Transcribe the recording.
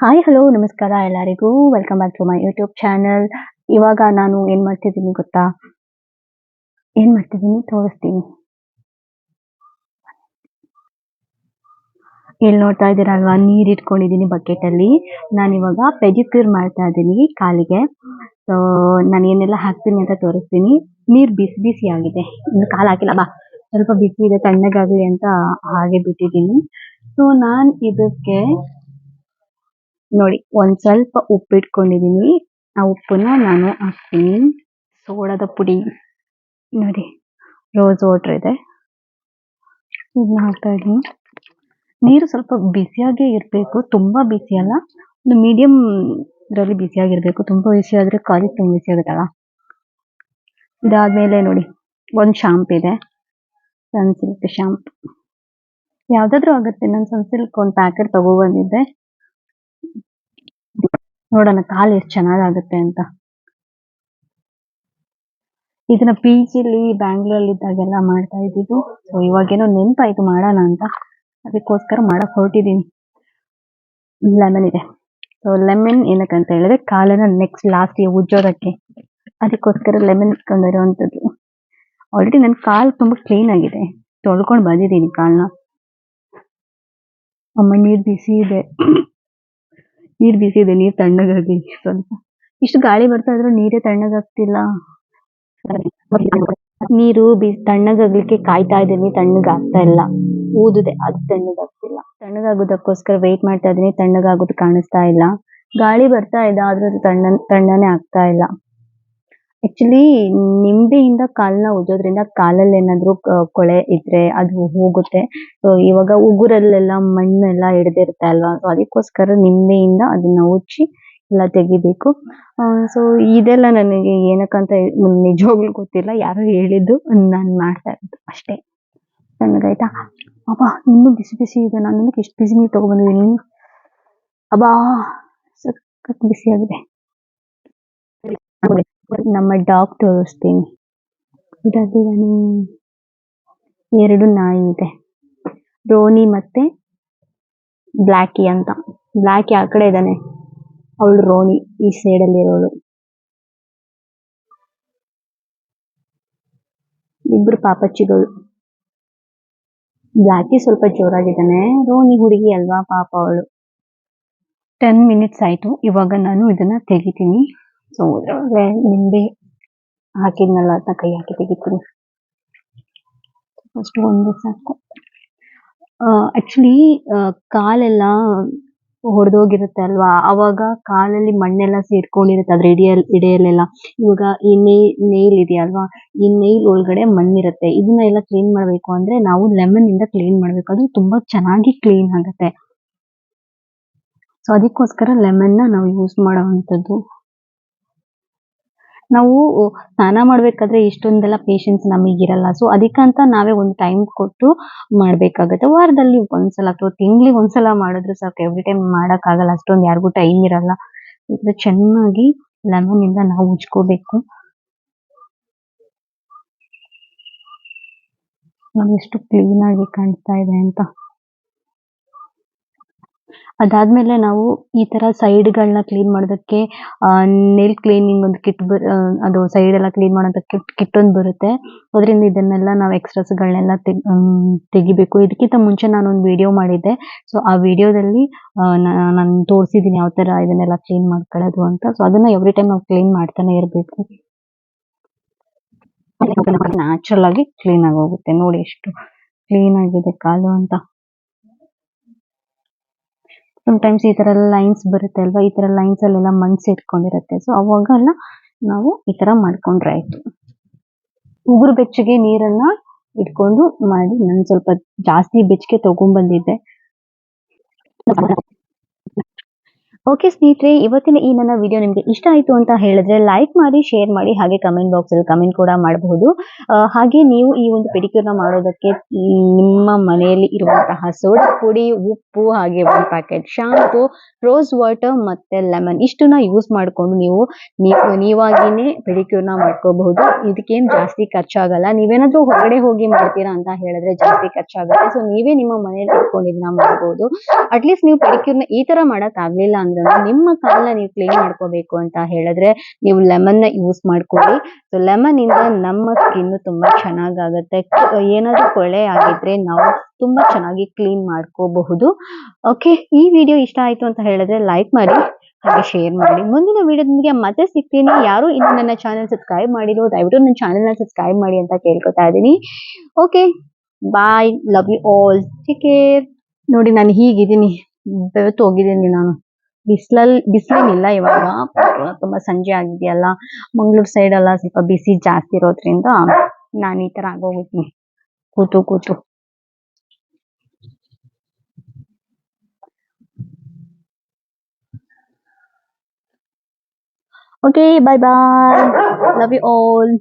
Hi hello ನಮಸ್ಕಾರ ಎಲ್ಲರಿಗೂ. Welcome back to my YouTube channel ಇವಾಗ ನಾನು ಏನ್ ಮಾಡ್ತಿದ್ದೀನಿ ಗೊತ್ತಾ? ಏನ್ ಮಾಡ್ತಿದ್ದೀನಿ? ತೋರಿಸ್ತೀನಿ. ಇಲ್ಲಿ ನೋಡ್ತಾ ಇದ್ದೀರಲ್ವಾ, ನೀರ್ ಇಟ್ಕೊಂಡಿದ್ದೀನಿ ಬಕೆಟ್ ಅಲ್ಲಿ. ನಾನು ಇವಾಗ ಪೆಡಿಕ್ಯೂರ್ ಮಾಡ್ತಾ ಇದ್ದೀನಿ ಕಾಲಿಗೆ. ಸೊ ನಾನು ಏನೆಲ್ಲ ಹಾಕ್ತೀನಿ ಅಂತ ತೋರಿಸ್ತೀನಿ. ನೀರ್ ಬಿಸಿ ಬಿಸಿ ಆಗಿದೆ. ಇನ್ನು ಕಾಲು ಹಾಕಿಲ್ಲ, ಬಾ. ಸ್ವಲ್ಪ ಬಿಸಿ ಇದೆ, ತಣ್ಣಗಾಗಲಿ ಅಂತ ಹಾಗೆ ಬಿಟ್ಟಿದ್ದೀನಿ. ಸೊ ನಾನು ಇದಕ್ಕೆ ನೋಡಿ, ಒಂದ್ ಸ್ವಲ್ಪ ಉಪ್ಪು ಇಟ್ಕೊಂಡಿದೀನಿ ಆ ಉಪ್ಪನ್ನ ನಾನು ಹಾಕ್ತೀನಿ. ಸೋಡದ ಪುಡಿ. ನೋಡಿ, ರೋಸ್ ವಾಟರ್ ಇದೆ. ಇದನ್ನ ಹಾಕ್ತಾ ಇದೀನಿ ನೀರು ಸ್ವಲ್ಪ ಬಿಸಿಯಾಗೆ ಇರ್ಬೇಕು. ತುಂಬಾ ಬಿಸಿ ಅಲ್ಲ. ಒಂದು ಮೀಡಿಯಂ ಇದರಲ್ಲಿ ಬಿಸಿಯಾಗಿರ್ಬೇಕು ತುಂಬಾ ಬಿಸಿ ಆದ್ರೆ ಕಾಲಿಗೆ ತುಂಬಾ ಬಿಸಿ ಆಗುತ್ತಲ್ಲ. ಇದಾದ್ಮೇಲೆ ನೋಡಿ, ಒಂದ್ ಶಾಂಪ್ ಇದೆ. ಸನ್ಸಿಲ್ಕ್ ಶಾಂಪ್ ಯಾವ್ದಾದ್ರು ಆಗುತ್ತೆ. ನಾನು ಸನ್ಸಿಲ್ಕ್ ಒಂದ್ ಪ್ಯಾಕೆಟ್ ತಗೋ ಬಂದಿದ್ದೆ. ನೋಡೋಣ, ಕಾಲು ಎಷ್ಟು ಚೆನ್ನಾಗಾಗುತ್ತೆ ಅಂತ. ಇದನ್ನ ಪಿ ಜಿಲಿ ಬ್ಯಾಂಗ್ಳೂರಲ್ಲಿ ಇದ್ದಾಗೆಲ್ಲ ಮಾಡ್ತಾ ಇದ್ದಿದ್ದು. ಸೊ ಇವಾಗೇನೋ ನೆನ್ಪಾಯ್ತು ಮಾಡೋಣ ಅಂತ. ಅದಕ್ಕೋಸ್ಕರ ಮಾಡಕ್ ಹೊರಟಿದ್ದೀನಿ ಲೆಮನ್ ಇದೆ. ಸೊ ಲೆಮನ್ ಏನಕ್ಕಂತ ಹೇಳಿದ್ರೆ, ಕಾಲನ್ನ ನೆಕ್ಸ್ಟ್ ಲಾಸ್ಟ್ ಉಜ್ಜೋದಕ್ಕೆ. ಅದಕ್ಕೋಸ್ಕರ ಲೆಮನ್ ಇಟ್ಕೊಂಡಿರುವಂತದ್ದು ಆಲ್ರೆಡಿ ನನ್ನ ಕಾಲು ತುಂಬಾ ಕ್ಲೀನ್ ಆಗಿದೆ. ತೊಳ್ಕೊಂಡು ಬಂದಿದ್ದೀನಿ ಕಾಲನ್ನ ಅಮ್ಮ ನೀರ್ ಬಿಸಿ ಇದೆ. ನೀರ್ ಬಿಸಿ ಇದೆ ನೀರ್ ತಣ್ಣಗಾಗ್ಲಿ ಸ್ವಲ್ಪ ಇಷ್ಟು ಗಾಳಿ ಬರ್ತಾ ಇದ್ರು ನೀರೇ ತಣ್ಣಗಾಗ್ತಿಲ್ಲ. ನೀರು ಬಿಸಿ, ತಣ್ಣಗಾಗ್ಲಿಕ್ಕೆ ಕಾಯ್ತಾ ಇದ್ದೀನಿ, ತಣ್ಣಗಾಗ್ತಾ ಇಲ್ಲ. ಊದಿದೆ, ಅದು ತಣ್ಣಗಾಗ್ತಿಲ್ಲ. ತಣ್ಣಗಾಗೋದಕ್ಕೋಸ್ಕರ ವೇಟ್ ಮಾಡ್ತಾ ಇದ್ದೀನಿ, ತಣ್ಣಗಾಗೋದು ಕಾಣಿಸ್ತಾ ಇಲ್ಲ. ಗಾಳಿ ಬರ್ತಾ ಇದೆ, ಆದ್ರೂ ಅದು ತಣ್ಣ ತಣ್ಣನೆ ಆಗ್ತಾ ಇಲ್ಲ. ಆಕ್ಚುಲಿ ನಿಂಬೆಯಿಂದ ಕಾಲ್ನ ಉಜ್ಜೋದ್ರಿಂದ ಕಾಲಲ್ಲಿ ಏನಾದ್ರು ಕೊಳೆ ಇದ್ರೆ ಅದು ಹೋಗುತ್ತೆ. ಸೊ ಇವಾಗ ಉಗುರಲ್ಲೆಲ್ಲ ಮಣ್ಣೆಲ್ಲ ಹಿಡ್ದಿರುತ್ತೆ ಅಲ್ವಾ? ಸೊ ಅದಕ್ಕೋಸ್ಕರ ನಿಂಬೆಯಿಂದ ಅದನ್ನ ಉಜ್ಜಿ ಎಲ್ಲ ತೆಗಿಬೇಕು. ಸೊ ಇದೆಲ್ಲ ನನಗೆ ಏನಕ್ಕಂತ ನಿಜವಾಗ್ಲು ಗೊತ್ತಿಲ್ಲ. ಯಾರು ಹೇಳಿದ್ದು ನಾನು ಮಾಡ್ತಾ ಇರೋದು ಅಷ್ಟೇ. ನನಗಾಯ್ತಾ ಅಬ್ಬಾ, ಇನ್ನೂ ಬಿಸಿ ಬಿಸಿ ಇದೆ. ನಾನು ನಿಮಗೆ ಎಷ್ಟು ಬಿಸಿ ನೀರು ತಗೊಬಂದಿದ್ದೀನಿ ಅಬ್ಬಾ, ಸಖತ್ ಬಿಸಿ ಆಗಿದೆ ನಮ್ಮ ಡಾಗ್ ತೋರಿಸ್ತೀನಿ ಇದಾಗಿದ್ದಾನೆ ಎರಡು ನಾಯಿ ಇದೆ. ರೋನಿ ಮತ್ತೆ ಬ್ಲ್ಯಾಕಿ ಅಂತ. ಬ್ಲ್ಯಾಕಿ ಆ ಕಡೆ ಇದ್ದಾನೆ. ಅವಳು ರೋನಿ, ಈ ಸೈಡ್ ಅಲ್ಲಿ ಇರೋಳು. ಇಬ್ರು ಪಾಪಚ್ಚಿಗಳು ಬ್ಲ್ಯಾಕಿ ಸ್ವಲ್ಪ ಜೋರಾಗಿದ್ದಾನೆ. ರೋನಿ ಹುಡುಗಿ ಅಲ್ವಾ ಪಾಪ ಅವಳು. ಟೆನ್ ಮಿನಿಟ್ಸ್ ಆಯಿತು. ಇವಾಗ ನಾನು ಇದನ್ನ ತೆಗಿತೀನಿ. ಸೊ ನಿಂಬೆ ಹಾಕಿದ್ನಲ್ಲ ಅದನ್ನ ಕೈ ಹಾಕಿ ತೆಗಿತೀನಿ ಫಸ್ಟ್ ಒಂದು ಸಾಕು ಆಕ್ಚುಲಿ ಕಾಲೆಲ್ಲ ಹೊಡೆದೋಗಿರುತ್ತೆ ಅಲ್ವಾ? ಅವಾಗ ಕಾಲಲ್ಲಿ ಮಣ್ಣೆಲ್ಲ ಸೇರ್ಕೊಂಡಿರುತ್ತೆ ಅದ್ರ ಇಡಿಯಲ್, ಇಡೆಯಲ್ಲೆಲ್ಲ. ಇವಾಗ ಈ ನೇಲ್ ನೇಲ್ ಇದೆಯಲ್ವಾ ಈ ನೈಲ್ ಒಳಗಡೆ ಮಣ್ಣಿರುತ್ತೆ. ಇದನ್ನ ಎಲ್ಲ ಕ್ಲೀನ್ ಮಾಡ್ಬೇಕು ಅಂದ್ರೆ ನಾವು ಲೆಮನ್ ಇಂದ ಕ್ಲೀನ್ ಮಾಡ್ಬೇಕು. ಅದು ತುಂಬಾ ಚೆನ್ನಾಗಿ ಕ್ಲೀನ್ ಆಗುತ್ತೆ. ಸೊ ಅದಕ್ಕೋಸ್ಕರ ಲೆಮನ್ನ ನಾವು ಯೂಸ್ ಮಾಡುವಂತದ್ದು ನಾವು ಸ್ನಾನ ಮಾಡ್ಬೇಕಾದ್ರೆ ಇಷ್ಟೊಂದೆಲ್ಲ ಪೇಷನ್ಸ್ ನಮಗಿರಲ್ಲ ಸೊ ಅದಕ್ಕಂತ ನಾವೇ ಒಂದು ಟೈಮ್ ಕೊಟ್ಟು ಮಾಡ್ಬೇಕಾಗತ್ತೆ. ವಾರದಲ್ಲಿ ಒಂದ್ಸಲ ಅಥವಾ ತಿಂಗಳಿಗೆ ಒಂದ್ಸಲ ಮಾಡಿದ್ರೆ ಸಾಕು. ಎವ್ರಿ ಟೈಮ್ ಮಾಡಕ್ ಆಗಲ್ಲ ಅಷ್ಟೊಂದು ಯಾರಿಗೂ ಟೈಮ್ ಇರಲ್ಲ. ಇದ್ರೆ ಚೆನ್ನಾಗಿ ಲೆಮನ್ ಇಂದ ನಾವು ಉಜ್ಕೋಬೇಕು. ಎಷ್ಟು ಕ್ಲೀನ್ ಆಗಿ ಕಾಣ್ತಾ ಇದೆ ಅಂತ. ಅದಾದ್ಮೇಲೆ ನಾವು ಈ ತರ ಸೈಡ್ ಗಳನ್ನ ಕ್ಲೀನ್ ಮಾಡೋದಕ್ಕೆ ನೇಲ್ ಕ್ಲೀನಿಂಗ್ ಒಂದು ಕಿಟ್ ಅದು ಸೈಡ್ ಎಲ್ಲ ಕ್ಲೀನ್ ಮಾಡೋದಕ್ಕೆ ಕಿಟ್ ಒಂದು ಬರುತ್ತೆ. ಅದರಿಂದ ಇದನ್ನೆಲ್ಲ ನಾವು ಎಕ್ಸ್ಟ್ರಾಸ್ ಗಳನ್ನೆಲ್ಲ ತೆಗಿಬೇಕು. ಇದಕ್ಕಿಂತ ಮುಂಚೆ ನಾನು ಒಂದು ವಿಡಿಯೋ ಮಾಡಿದ್ದೆ. ಸೊ ಆ ವಿಡಿಯೋದಲ್ಲಿ ನಾನು ತೋರಿಸಿದೀನಿ ಯಾವ ತರ ಇದನ್ನೆಲ್ಲ ಕ್ಲೀನ್ ಮಾಡ್ಕೊಳ್ಳೋದು ಅಂತ. ಸೊ ಅದನ್ನ ಎವ್ರಿ ಟೈಮ್ ನಾವು ಕ್ಲೀನ್ ಮಾಡ್ತಾನೆ ಇರಬೇಕು. ನ್ಯಾಚುರಲ್ ಆಗಿ ಕ್ಲೀನ್ ಆಗಿ ಹೋಗುತ್ತೆ. ನೋಡಿ ಎಷ್ಟು ಕ್ಲೀನ್ ಆಗಿದೆ ಕಾಲು ಅಂತ. ಟೈಮ್ಸ್ ಈ ತರ ಲೈನ್ಸ್ ಬರುತ್ತೆ ಅಲ್ವಾ? ಈ ತರ ಲೈನ್ಸ್ ಅಲ್ಲೆಲ್ಲ ಮಣ್ಣು ಸೇರ್ಕೊಂಡಿರುತ್ತೆ ಸೊ ಅವಾಗೆಲ್ಲ ನಾವು ಈ ತರ ಮಾಡ್ಕೊಂಡ್ರೆ ಆಯ್ತು. ಉಗುರು ಬೆಚ್ಚಗೆ ನೀರನ್ನ ಇಟ್ಕೊಂಡು ಮಾಡಿ. ನಾನು ಸ್ವಲ್ಪ ಜಾಸ್ತಿ ಬೆಚ್ಚಗೆ ತಗೊಂಡ್ಬಂದಿದ್ದೆ. ಓಕೆ ಸ್ನೇಹಿತರೆ, ಇವತ್ತಿನ ಈ ನನ್ನ ವಿಡಿಯೋ ನಿಮಗೆ ಇಷ್ಟ ಆಯಿತು ಅಂತ ಹೇಳಿದ್ರೆ ಲೈಕ್ ಮಾಡಿ ಶೇರ್ ಮಾಡಿ, ಹಾಗೆ ಕಮೆಂಟ್ ಬಾಕ್ಸಲ್ಲಿ ಕಮೆಂಟ್ ಕೂಡ ಮಾಡಬಹುದು. ಹಾಗೆ ನೀವು ಈ ಒಂದು ಪೆಡಿಕ್ಯೂರ್ನ ಮಾಡೋದಕ್ಕೆ ನಿಮ್ಮ ಮನೆಯಲ್ಲಿ ಇರುವಂತಹ ಸೋಡಾ ಪುಡಿ ಉಪ್ಪು, ಹಾಗೆ ಒಂದು ಪ್ಯಾಕೆಟ್ ಶಾಂಪು ರೋಸ್ ವಾಟರ್ ಮತ್ತೆ ಲೆಮನ್ ಇಷ್ಟನ್ನ ಯೂಸ್ ಮಾಡಿಕೊಂಡು ನೀವು ನೀವು ನೀವಾಗಿನೇ ನ ಮಾಡ್ಕೋಬಹುದು. ಇದಕ್ಕೇನು ಜಾಸ್ತಿ ಖರ್ಚಾಗಲ್ಲ. ನೀವೇನಾದ್ರೂ ಹೊರಗಡೆ ಹೋಗಿ ಮಾಡ್ತೀರಾ ಅಂತ ಹೇಳಿದ್ರೆ ಜಾಸ್ತಿ ಖರ್ಚಾಗುತ್ತೆ. ಸೊ ನೀವೇ ನಿಮ್ಮ ಮನೆಯಲ್ಲಿ ಇಟ್ಕೊಂಡು ಇದನ್ನ ಮಾಡಬಹುದು ಅಟ್ಲೀಸ್ಟ್ ನೀವು ಪೆಡಿಕ್ಯೂರ್ನ ಈ ತರ ಮಾಡಕ್ ಆಗ್ಲಿಲ್ಲ ಅಂದ್ರೆ ನಿಮ್ಮ ಕಾಲನ್ನ ನೀವು ಕ್ಲೀನ್ ಮಾಡ್ಕೋಬೇಕು ಅಂತ ಹೇಳಿದ್ರೆ ನೀವು ಲೆಮನ್ನ ಯೂಸ್ ಮಾಡ್ಕೊಳ್ಳಿ. ಸೊ ಲೆಮನ್ ಇಂದ ನಮ್ಮ ಸ್ಕಿನ್ ತುಂಬಾ ಚೆನ್ನಾಗ್ ಆಗುತ್ತೆ ಏನಾದ್ರೂ ಕೊಳೆ ಆಗಿದ್ರೆ ನಾವು ತುಂಬಾ ಚೆನ್ನಾಗಿ ಕ್ಲೀನ್ ಮಾಡ್ಕೋಬಹುದು. ಓಕೆ ಈ ವಿಡಿಯೋ ಇಷ್ಟ ಆಯ್ತು ಅಂತ ಹೇಳಿದ್ರೆ ಲೈಕ್ ಮಾಡಿ, ಹಾಗೆ ಶೇರ್ ಮಾಡಿ. ಮುಂದಿನ ವಿಡಿಯೋದೊಂದಿಗೆ ಮತ್ತೆ ಸಿಗ್ತೀನಿ. ಯಾರು ಇನ್ನು ನನ್ನ ಚಾನೆಲ್ ಸಬ್ಸ್ಕ್ರೈಬ್ ಮಾಡಿರೋ ದಯವಿಟ್ಟು ನನ್ನ ಚಾನೆಲ್ನ ಸಬ್ಸ್ಕ್ರೈಬ್ ಮಾಡಿ ಅಂತ ಕೇಳ್ಕೊತಾ ಇದ್ದೀನಿ. Okay bye love you all take care ನೋಡಿ, ನಾನು ಹೀಗಿದ್ದೀನಿ, ಬೆವತ್ತು ಹೋಗಿದ್ದೀನಿ ನಾನು. ಬಿಸಿಲಲ್ಲಿ ಬಿಸಿಲೇನಿಲ್ಲ ಇವಾಗ. ತುಂಬಾ ಸಂಜೆ ಆಗಿದೆಯಲ್ಲ. ಮಂಗಳೂರು ಸೈಡ್ ಎಲ್ಲ ಸ್ವಲ್ಪ ಬಿಸಿ ಜಾಸ್ತಿ ಇರೋದ್ರಿಂದ ನಾನು ಈ ತರ ಆಗೋಗಿದ್ದೀನಿ ಕೂತು ಕೂತು. Okay bye bye love you all